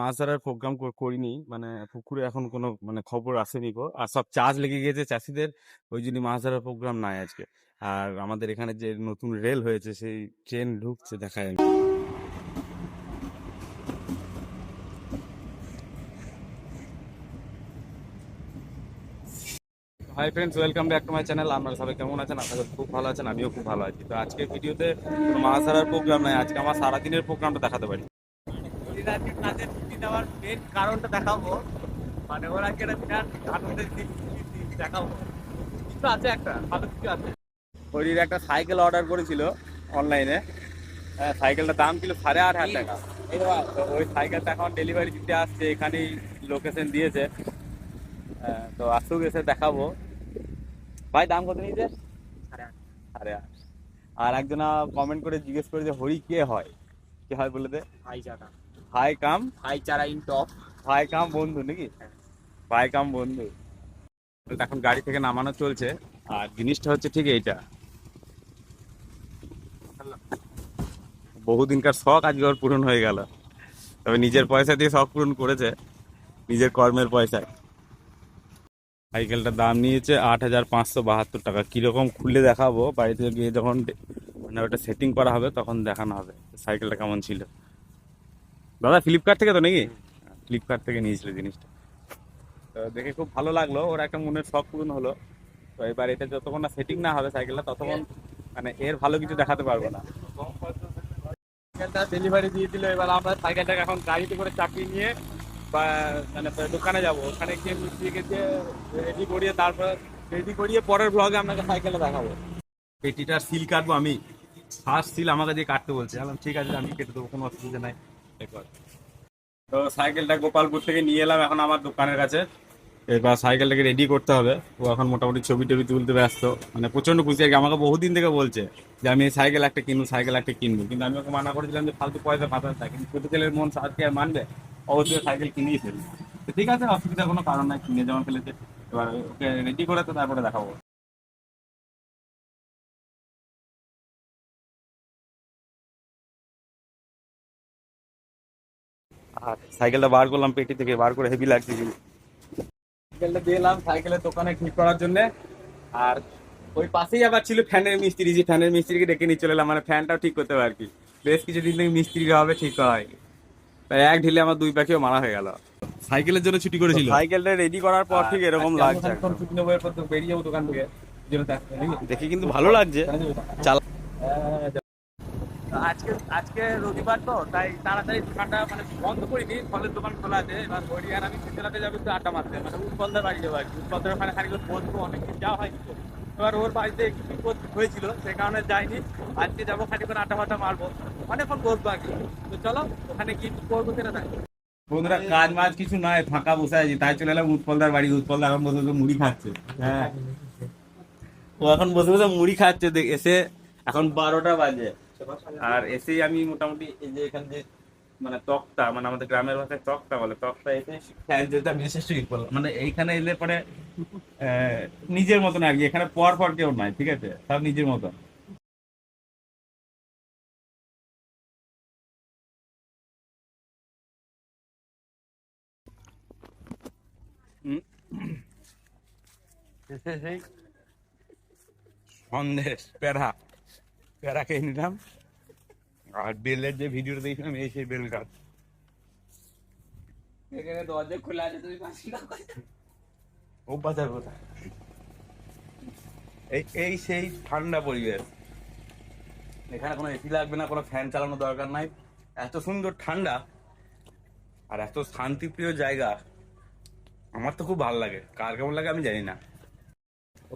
মাছ ধরার প্রোগ্রাম করিনি। মানে পুকুরে এখন কোনো মানে খবর আসেনি গো। আর সব চাষ লেগে গেছে চাষিদের, ওই জন্য মাছ ধরার প্রোগ্রাম নাই আজকে। আর আমাদের এখানে যে নতুন রেল হয়েছে, সেই ট্রেন ঢুকছে দেখায় hi friends welcome back to my channel আপনারা সবাই কেমন আছেন? আপনাদের খুব ভালো আছেন, আমিও খুব ভালো আছি। তো আজকে ভিডিওতে মাছ ধরার প্রোগ্রাম নাই। আজকে আমার সারাদিনের প্রোগ্রামটা দেখাতে পারি। দিনাজপুর কাজের ছুটি দেওয়ার মেন কারণটা দেখাবো। মানে ওরা কি একটা বিরাট আনন্দের দিন দিন দেখাবো। কিছু আছে একটা? ভালো কিছু আছে? হরির একটা সাইকেল অর্ডার করেছিল অনলাইনে সাইকেলটার দাম ছিল সাড়ে আট হাজার টাকা। তো ওই সাইকেলটা এখন ডেলিভারি দিতে আসছে এখানেই লোকেশন দিয়েছে। আহ, তো আসুক এসে দেখাবো। ভাই দাম কত নিয়েছে? সাড়ে আট। আর একজনা কমেন্ট করে জিজ্ঞেস করে যে হরি কে হয়? কে হয় বলে দে? চারা ভাই কাম ভাই চারা ইন টপ ভাই কাম বন্ধু নাকি? ভাই কাম বন্ধু। এখন গাড়ি থেকে নামানো চলছে। আর জিনিসটা হচ্ছে ঠিক এইটা। বহুদিনকার শখ আজকে ওর পূরণ হয়ে গেল। তবে নিজের পয়সা দিয়ে শখ পূরণ করেছে। নিজের কর্মের পয়সায়। সাইকেলটার দাম নিয়েছে আট হাজার পাঁচশো বাহাত্তর টাকা। কীরকম খুলে দেখাবো? বাড়িতে গিয়ে যখন মানে ওটা সেটিং করা হবে তখন দেখানো হবে। সাইকেলটা কেমন ছিল? দাদা ফ্লিপকার্ট থেকে তো নাকি? ফ্লিপকার্ট থেকে নিয়েছিল জিনিসটা। তো দেখে খুব ভালো লাগল। ওর একটা মনের শখ পূরণ হলো। তো এবার এটা যতক্ষণ না সেটিং না হবে সাইকেলটা ততক্ষণ মানে এর ভালো কিছু দেখাতে পারব না। সাইকেলটা ডেলিভারি দিয়ে দিল। এবার আমরা সাইকেলটাকে এখন গাড়িতে করে চাপিয়ে নিয়ে বা মানে দোকানে যাব। ওখানে গিয়ে মিস্ত্রিকে দিয়ে রেডি করিয়ে তারপর রেডি করিয়ে পরের ব্লগে আপনাকে সাইকেলটা দেখাবো। পেটিটার সিল কাটবো আমি। ফার্স্ট সিল আমাকে দিয়ে কাটতে বলছে। বললাম ঠিক আছে আমি কেটে দেবো কোনো অসুবিধা নাই। তো সাইকেলটা গোপালপুর থেকে নিয়ে এলাম এখন আমার দোকানের কাছে। এবার সাইকেলটাকে রেডি করতে হবে। ও এখন মোটামুটি ছবি টবি তুলতে ব্যস্ত। মানে প্রচণ্ড খুশি আর আমাকে বহুদিন থেকে বলছে যে আমি এই সাইকেল একটা কিনবো, সাইকেল একটা কিনবো। কিন্তু আমি ওকে মানা করেছিলাম যে ফালতু পয়সা পাঠাতে থাকে কিন্তু ছোট মন আজকে আর মানবে? অবশ্যই সাইকেল কিনেই ফেলবে। ঠিক আছে অসুবিধা কোনো কারণ নাই, কিনে যেমন ফেলেছে। এবার ওকে রেডি করে তো তারপরে দেখাবো। আর সাইকেলটা বার করলাম পেটি থেকে বার করে হেভি লাগছে কিন্তু। সাইকেলটা দিলাম সাইকেলের দোকানে ঠিক করার জন্য। আর ওই পাশেই আবার ছিল ফ্যানের মিস্ত্রি যে ফ্যানের মিস্ত্রিকে ডেকে নিয়ে চলে এলাম। মানে ফ্যানটাও ঠিক করতে হবে আর কি। বেশ কিছুদিন থেকে মিস্ত্রিরা হবে ঠিক করা হয়নি। তাই এক ঢিলে আমার দুই পাখিও মারা হয়ে গেল। সাইকেলের জন্য ছুটি করেছিল? সাইকেলটা রেডি করার পর ঠিক এরকম লাগছে। ছুটি নেব এরপর তো বেরিয়ে যাব দোকান থেকে। দেখে কিন্তু ভালো লাগছে। চালা আজকে আজকে রবিবার তো, তাই তাড়াতাড়ি দোকানটা মানে বন্ধ করিনি ফলের দোকান খোলা আছে। এবার হরি আর আমি খেতে যাব একটু আড্ডা মারতে মানে উৎপলদার বাড়ি যাব আর কি। উৎপলদার ওখানে খানিক বসবো, অনেকদিন যাওয়া হয়নি তো। এবার ওর বাড়িতে একটু বিপদ হয়েছিল, সে কারণে যাইনি। আজকে যাব খানিক্ষণ আড্ডা ফাড্ডা মারবো, অনেকক্ষণ বসবো আর কি। তো চলো, ওখানে কি করব সেটা দেখো। বন্ধুরা, কাজ মাজ কিছু নয়, ফাঁকা বসে আছি, তাই চলে এলাম উৎপলদার বাড়ি। উৎপলদা এখন বসে বসে মুড়ি খাচ্ছে। হ্যাঁ। ও এখন বসে বসে মুড়ি খাচ্ছে এসে এখন বারোটা বাজে। আর এসেই আমি মোটামুটি এই যে এখান যে মানে তক্তা মানে আমাদের গ্রামের ভাষায় তক্তা বলে তক্তা এসে ফ্যান যেটা আমি এসে শুয়ে পড়লাম। মানে এইখানে এলে পরে নিজের মতন আর কি এখানে পর পর কেউ নাই ঠিক আছে? সব নিজের মতন। এসে সন্দেশ প্যারা প্যারা খেয়ে নিলাম আর বেলের যে ভিডিওটা দেখছিলাম এই সেই বেল গাছ। এখানে দরজা খোলা আছে তুমি অভ্যাসের কথা এই এই সেই ঠান্ডা পরিবেশ। এখানে কোনো এসি লাগবে না কোনো ফ্যান চালানোর দরকার নাই। এত সুন্দর ঠান্ডা আর এত শান্তিপ্রিয় জায়গা। আমার তো খুব ভালো লাগে। কার কেমন লাগে আমি জানি না।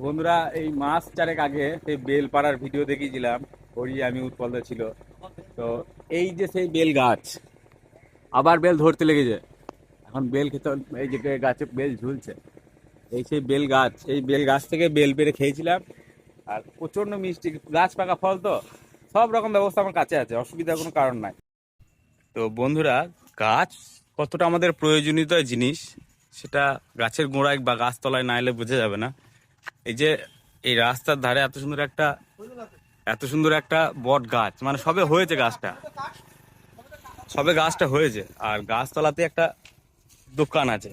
বন্ধুরা, এই মাস চারেক আগে সেই বেলপাড়ার ভিডিও দেখিয়েছিলাম হরি আমি উৎপলদা ছিল। তো এই যে সেই বেল গাছ, আবার বেল ধরতে লেগেছে। এখন বেল খেতে এই যে গাছে বেল ঝুলছে। এই সেই বেল গাছ, এই বেল গাছ থেকে বেল পেরে খেয়েছিলাম। আর প্রচণ্ড মিষ্টি, গাছ পাকা ফল তো, সব রকম ব্যবস্থা আমার কাছে আছে, অসুবিধার কোনো কারণ নাই। তো বন্ধুরা, গাছ কতটা আমাদের প্রয়োজনীয়তা জিনিস, সেটা গাছের গোড়ায় বা গাছতলায় না এলে বোঝা যাবে না। এই যে এই রাস্তার ধারে এত সুন্দর একটা এত সুন্দর একটা বট গাছ। মানে সবে হয়েছে গাছটা। সবে গাছটা হয়েছে। আর গাছতলাতে একটা দোকান আছে।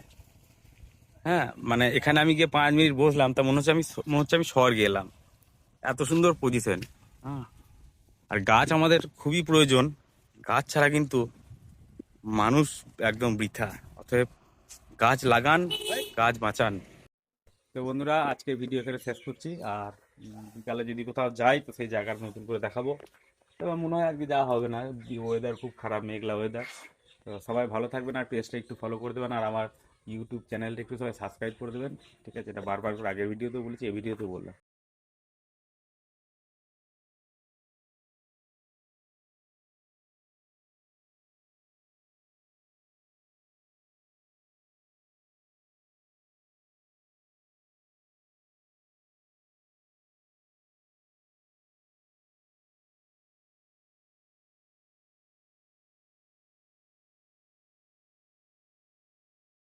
হ্যাঁ মানে এখানে আমি গিয়ে পাঁচ মিনিট বসলাম তা মনে হচ্ছে আমি মনে হচ্ছে আমি শহর গেলাম এত সুন্দর পজিশন হ্যাঁ। আর গাছ আমাদের খুবই প্রয়োজন। গাছ ছাড়া কিন্তু মানুষ একদম বৃথা। অতএব গাছ লাগান গাছ বাঁচান। তো বন্ধুরা, আজকে ভিডিও এখানে শেষ করছি। আর বিকালে যদি কোথাও যাই, তো সেই জায়গার নতুন করে দেখাবো। এবার মনে হয় আজকে যাওয়া হবে না। ওয়েদার খুব খারাপ, মেঘলা ওয়েদার তো সবাই ভালো থাকবেন আর পেজটা একটু ফলো করে দেবেন। আর আমার ইউটিউব চ্যানেলটা একটু সবাই সাবস্ক্রাইব করে দেবেন। ঠিক আছে, এটা বারবার করে আগের ভিডিওতেও বলেছি, এই ভিডিওতেও বললাম।